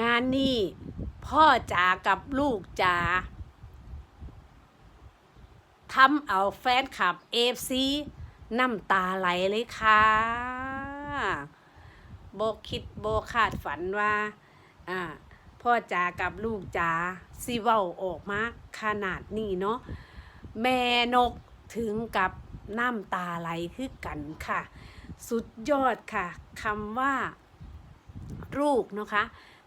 งานนี้พ่อจ๋ากับลูกจ๋าทำเอาแฟนคลับเอฟซีน้ำตาไหลเลยค่ะโบคิดโบคาดฝันว่า อ่า พ่อจ๋ากับลูกจ๋าสิเว้าออกมาขนาดนี้เนาะแม่นกถึงกับน้ำตาไหลคือกันค่ะ สุดยอดค่ะคำว่า ลูกนะคะ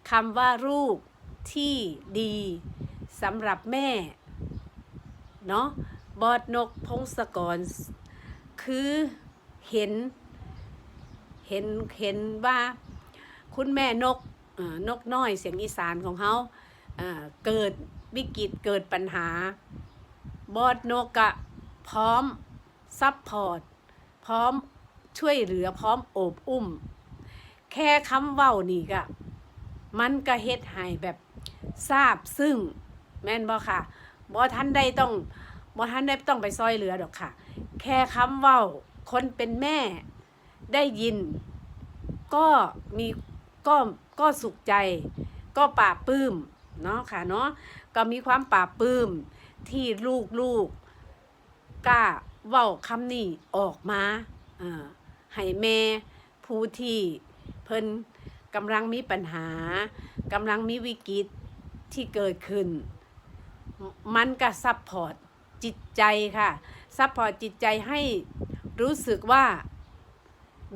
คำว่าลูกที่ดีสำหรับแม่ เนาะบอดนกพงศกร คือเห็น เห็น เห็นว่าคุณแม่นกนกน้อยเสียงอีสานของเขาเอ่อเกิดวิกฤตเกิดปัญหา บอดนกกะพร้อมซัพพอร์ต พร้อมช่วยเหลือพร้อมโอบอุ้ม แค่คำเว้านี่กะ มันก็เฮ็ดให้แบบทราบซึ่งแม่นบ่ค่ะบ่ทันได้ต้องบ่ทันได้ต้องไปซอยเหลือดอกค่ะ แค่คำเว้าคนเป็นแม่ได้ยิน ก็มีก็ก็สุขใจ ก็ปลาบปลื้มเนาะค่ะเนาะก็มีความปลาบปลื้มที่ลูกลูกกล้าเว้าคำนี้ออกมาเออให้แม่ผู้ที่เพิ่น กำลังมีปัญหากำลังมีวิกฤตที่เกิดขึ้น มันก็ซัพพอร์ตจิตใจค่ะซัพพอร์ตจิตใจให้รู้สึกว่า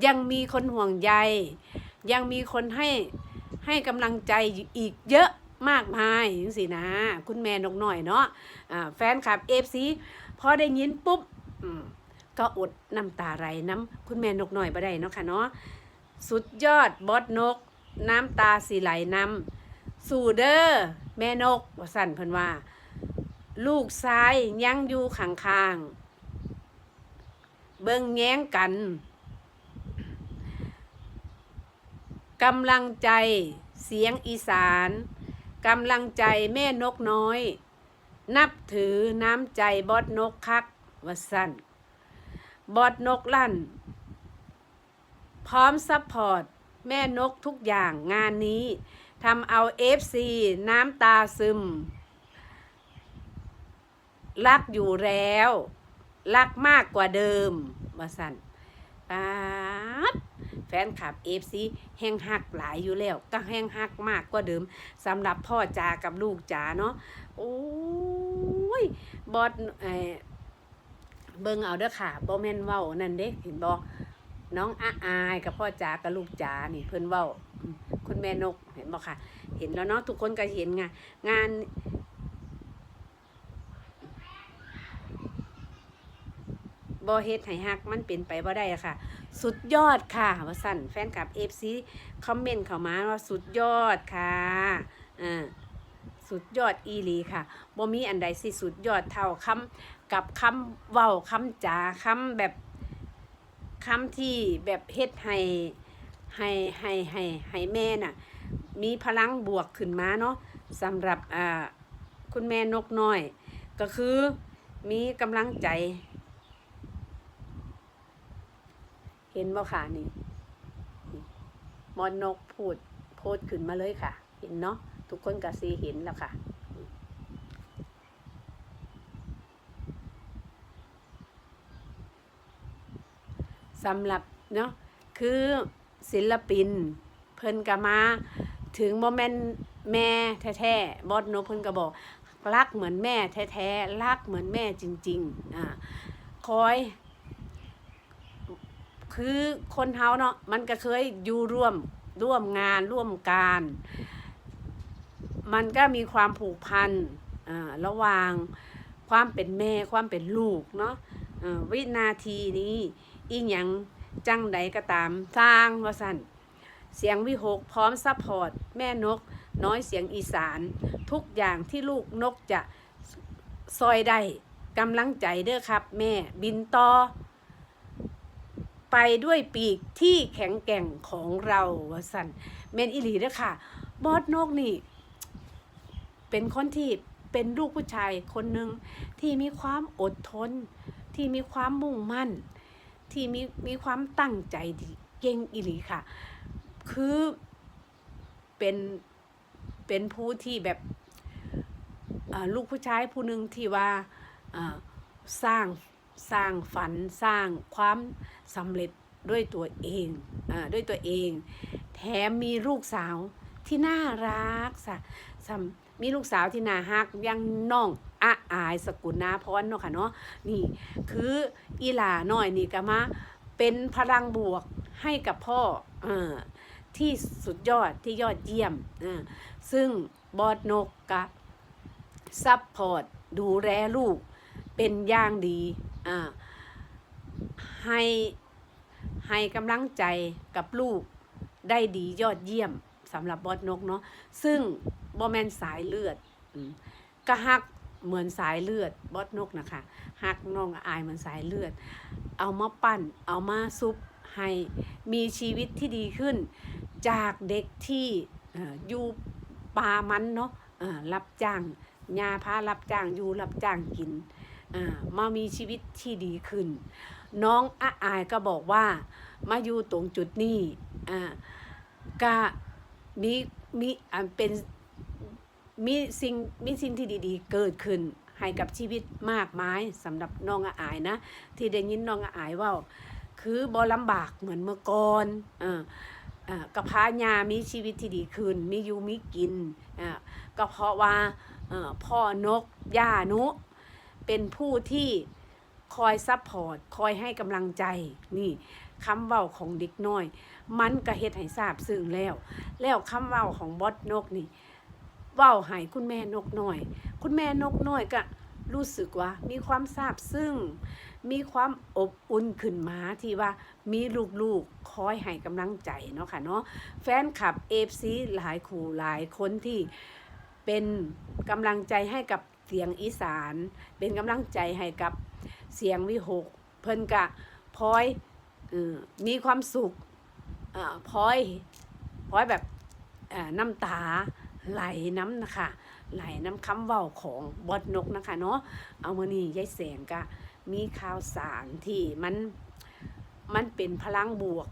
ยังมีคนห่วงใย ยังมีคนให้ให้กำลังใจอีกเยอะมากมายจังสินะ คุณแม่นกหน่อยเนาะอ่าแฟนคลับเอฟซีพอได้ยินปุ๊บก็อดน้ำตาไหลน้ำคุณแม่นกหน่อยบ่ได้เนาะค่ะเนาะสุดยอดบอสนก น้ำตาสีไหลน้ำสู่เด้อแม่นกว่าสั่นเพิ่นว่า ลูกซ้ายยังอยู่ข้างๆเบิ่งแง้งกันกำลังใจเสียงอีสานกำลังใจแม่นกน้อย นับถือน้ำใจบอดนกคักว่าสั่นบอดนกลั่น พร้อมซัพพอร์ต แม่นกทุกอย่างงานนี้ทำเอาเอฟซีน้ำตาซึม รักอยู่แล้ว รักมากกว่าเดิมว่าสันปาดแฟนคลับเอฟซีแห้งหักหลายอยู่แล้ว ก็แห้งหักมากกว่าเดิมสำหรับพ่อจากับลูกจ๋าเนาะโอ้ยบอสเออเบิ่งเอาเด้อค่ะบ่แม่นเว้านั่นเด้เห็นบ่ น้องอาอายกับพ่อจากับลูกจานี่เพิ่นเว้าคุณแม่นกเห็นบ่ค่ะ เห็นแล้วเนาะทุกคนก็เห็นไงงานบอเฮ็ดให้ฮักมันเป็นไปบ่ได้ค่ะ สุดยอดค่ะว่าสั่นแฟนคลับ FC คอมเมนต์เข้ามาว่าสุดยอดค่ะอ่าสุดยอดอีลีค่ะบ่มีอันใดสิสุดยอดเท่าคำกับคำเว้าคำจาคำแบบ คำที่แบบเฮ็ดให้ให้ให้ให้ให้แม่น่ะมีพลังบวกขึ้นมาเนาะสำหรับอ่าคุณแม่นกน้อย ก็คือมีกำลังใจ เห็นบ่ค่ะนี่มอนนกพูดโพสต์ขึ้นมาเลยค่ะ เห็นเนาะทุกคนก็ซีเห็นแล้วค่ะ สำหรับเนาะคือศิลปิน เพิ่นก็มา ถึงโมเมนต์แม่แท้ๆบอสโนเพิ่นก็บอกรักเหมือนแม่แท้ๆรักเหมือนแม่จริงๆอ่าคอย คือคนเฮาเนาะมันก็เคยอยู่ร่วมร่วมงานร่วมการ มันก็มีความผูกพันอ่าระหว่างความเป็นแม่ความเป็นลูกเนาะอ่าวินาทีนี้ อีหยังจังใดก็ตามสร้างว่าสั่นเสียงวิหกพร้อมซัพพอร์ตแม่นก น้อยเสียงอีสาน ทุกอย่างที่ลูกนกจะซอยได้กำลังใจเด้อครับ แม่บินต่อ ไปด้วยปีกที่แข็งแกร่งของเราวสันเมนอิลีเด้อค่ะ บอสนกนี่ เป็นคนที่เป็นลูกผู้ชายคนหนึ่งที่มีความอดทน ที่มีความมุ่งมั่น ที่มีมีความตั้งใจดีเก่งอิลีค่ะ คือเป็นเป็นผู้ที่แบบลูกผู้ชายผู้หนึ่งที่ว่าสร้างสร้างฝันสร้างความสำเร็จด้วยตัวเองอด้วยตัวเอง แถมมีลูกสาวที่น่ารักสะมีลูกสาวที่น่าฮักยังน้อง อาอายสกุลนาพรเนาะค่ะเนาะนี่คืออีหลาน้อยนี่ก็มาเป็นพลังบวกให้กับพ่ออที่สุดยอดที่ยอดเยี่ยมอ่าซึ่งบอดนกกะซับพอร์ตดูแลลูกเป็นอย่างดีอ่าให้ให้กำลังใจกับลูกได้ดียอดเยี่ยมสำหรับบอดนกเนาะซึ่งบอแมนสายเลือดอืมก็ฮัก เหมือนสายเลือดบอดนกนะคะฮักน้องอายเหมือนสายเลือด เอามาปั้นเอามาซุปให้มีชีวิตที่ดีขึ้น จากเด็กที่ออยู่ปามันเนาะรับจ้างยาพารับจ้างอยู่รับจ้างกินมามีชีวิตที่ดีขึ้น น้องอาอายก็บอกว่ามาอยู่ตรงจุดนี้ก็มีมีเป็น มีสิ่งมีสิ่งที่ดีๆ เกิดขึ้นให้กับชีวิตมากมายสำหรับน้องอาอายนะ ที่ได้ยินน้องอาอายว่าคือบอลำบากเหมือนเมื่อก่อนอ่าอ่าก็พายามีชีวิตที่ดีขึ้น มีอยู่มีกินอ่าก็เพราะว่าพ่อนกย่านุ เป็นผู้ที่คอยซัพพอร์ตคอยให้กำลังใจนี่คำเว้าของเด็กน้อย มันก็เฮ็ดให้ทราบซึ้งแล้ว แล้วคำเว้าของบอสนกนี่ เว้าให้คุณแม่นกน้อย คุณแม่นกน้อยก็รู้สึกว่ามีความซาบซึ้ง มีความอบอุ่นขึ้นมาที่ว่ามีลูกๆคอยให้กำลังใจเนาะค่ะเนาะแฟนคลับเอฟซีหลายคู่หลายคนที่เป็นกำลังใจให้กับเสียงอีสาน เป็นกำลังใจให้กับเสียงวิหก เพิ่นกะพลอยออมีความสุขอพลอยพลอยแบบน้ำตา ไหลน้ำนะคะ ไหลน้ำคำเว้าของบอดนกนะคะเนาะเอามานี่ยายแสงก็มีข่าวสารที่มันมันเป็นพลังบวก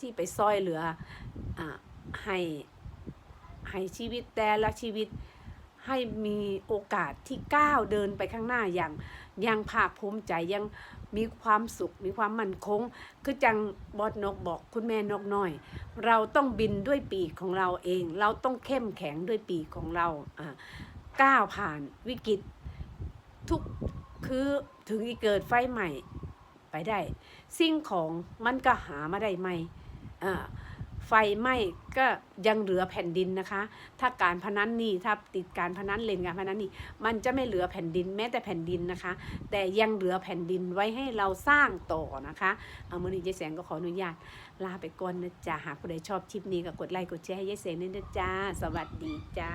ที่ไปซอยเหลืออให้ให้ชีวิตแต่ละชีวิต ให้มีโอกาสที่ก้าวเดินไปข้างหน้าอย่างย่างภาคภูมิใจยังมีความสุขมีความมั่นคง คือจังบอดนกบอกคุณแม่นกน้อย เราต้องบินด้วยปีกของเราเอง เราต้องเข้มแข็งด้วยปีกของเราก้าวผ่านวิกฤตทุกคือถึงอีเกิดไฟใหม่ไปได้ สิ่งของมันก็หามาได้ใหมอ่า ไฟไหม้ก็ยังเหลือแผ่นดินนะคะ ถ้าการพนันนี่ถ้าติดการพนันเล่นการพนันนี่มันจะไม่เหลือแผ่นดินแม้แต่แผ่นดินนะคะ แต่ยังเหลือแผ่นดินไว้ให้เราสร้างต่อนะคะเอามือนี้ยายแสงก็ขออนุญาตลาไปก่อนนะจ๊ะหากผู้ใดชอบคลิปนี้ก็กดไลค์กดแชร์ให้ยายแสงนี่นะจ๊ะสวัสดีจ้า